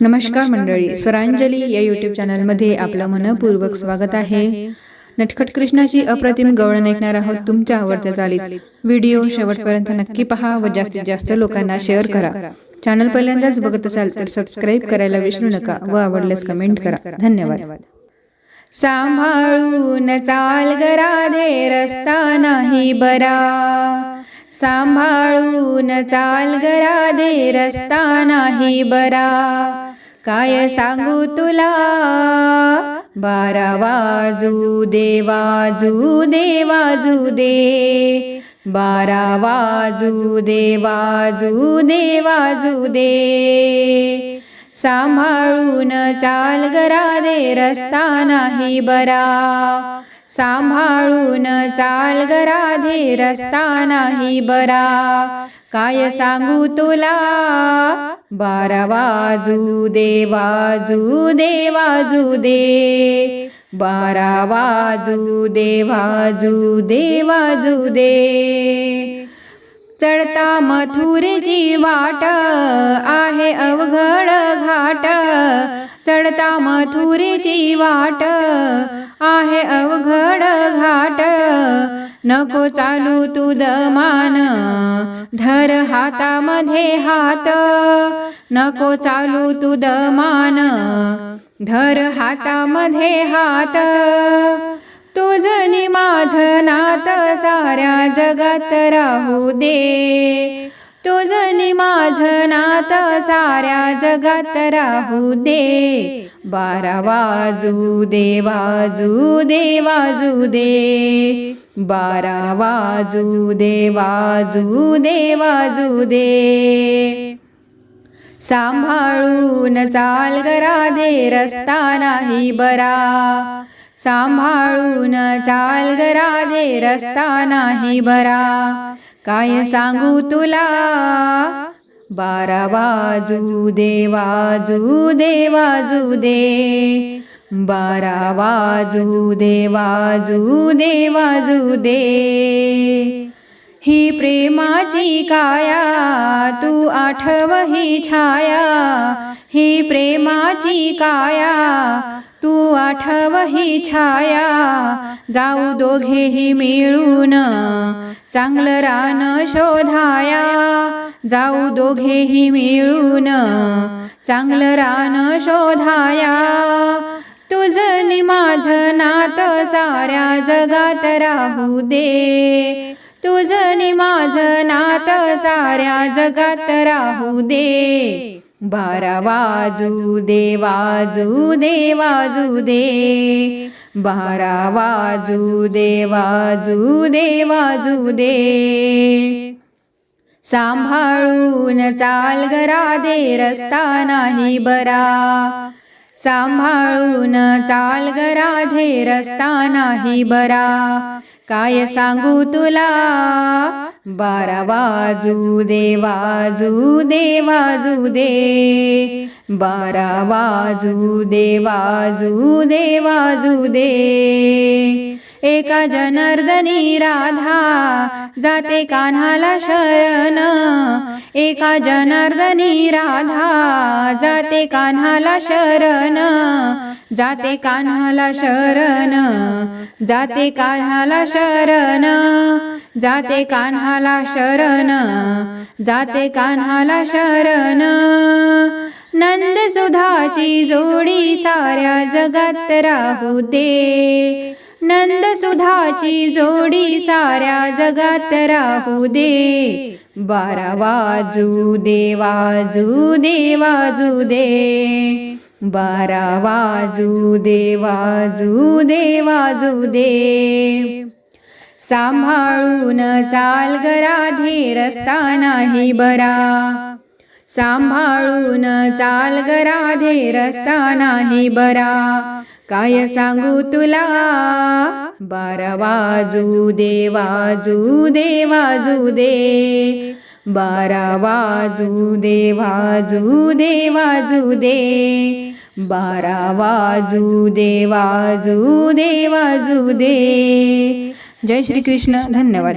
नमस्कार मंडळी स्वरांजली या युट्यूब चॅनलमध्ये आपलं मनपूर्वक स्वागत आहे. नटखट कृष्णाची अप्रतिम गवळण ऐकणार आहोत तुमच्या आवडत्या चालीत व्हिडिओ शेवटपर्यंत नक्की पहा व जास्तीत जास्त लोकांना शेअर करा. चॅनल पहिल्यांदाच बघत असाल तर सबस्क्राईब करायला विसरू नका व आवडल्यास कमेंट करा. धन्यवाद. सांभाळून चाल गरा रस्ता नाही बरा. सांभाळून चाल घरा दे रस्ता नाही बरा. काय सांगू तुला? बारा वाजू दे वाजू दे वाजू दे. बारा वाजू दे वाजू दे वाजू दे. सांभाळून चाल गरा दे रस्ता नाही बरा. सांभाळून चाल गरा रस्ता नाही बरा. काय सांगू तुला? बारा वाजू दे वाजू दे वाजू दे. बारा वाजू दे वाजू दे वाजू दे. चढता मथुरेची वाट अवघड घाट चढता मथुरेची वाट आहे अवघड घाट. नको चालू तू दमान धर हातामध्ये हात. नको चालू तू दमान धर हातामध्ये हात. तुझनी माझ नात साऱ्या जगात राहू दे. माझ नात साऱ्या जगात राहू दे. बारा वाजू दे वाजू दे वाजू दे. बारा वाजू दे वाजू दे वाजू दे. सांभाळून चाल ग राधे रस्ता नाही बरा. सांभाळून चाल ग राधे रस्ता नाही बरा. काय सांगू तुला? बारा वाजू दे वाजू दे वाजू दे. बारा वाजू दे वाजू दे वाजू दे. ही प्रेमाची काया तू आठव ही छाया. ही प्रेमाची काया तू आठव ही छाया जाऊ दोघेही मिळून. चांगलं रान शोधाया जाऊ दोघेही मिळून. चांगलं रान शोधाया तुझ नि माझं नात साऱ्या जगात राहू दे. तुझ नि माझं नात साऱ्या जगात राहू दे. बारा वाजू दे वाजू दे. वाजू दे बारा वाजू दे वाजू दे वाजू दे. सांभाळून चाल गरा दे रस्ता नाही बरा. सांभाळून चाल गरा दे रस्ता नाही बरा. काय सांगू तुला? बारा वाजू दे वाजू दे वाजू दे. बारा वाजू दे वाजू दे वाजू दे. एका जनार्दनी राधा जाते कान्हाला शरण. एका जनार्दनी राधा जाते कान्हाला शरण जाते कान्हाला शरण जाते कान्हाला शरण जाते कान्हाला शरण जाते कान्हाला शरण. नंद सुधाची जोडी साऱ्या जगात राहू दे. नंद सुधाची जोडी साऱ्या जगात राहू दे. बारा वाजू दे वाजू दे वाजू दे. बारा वाजू दे वाजू दे वाजू दे. सांभाळून चाल ग रस्ता नाही बरा. सांभाळून चाल ग रस्ता नाही बरा. काय सांगू तुला? बारा वाजू दे वाजू दे वाजू दे. बारा वाजू दे वाजू दे वाजू दे. बारा वाजू दे वाजू दे वाजू दे. जय श्री कृष्ण धन्यवाद.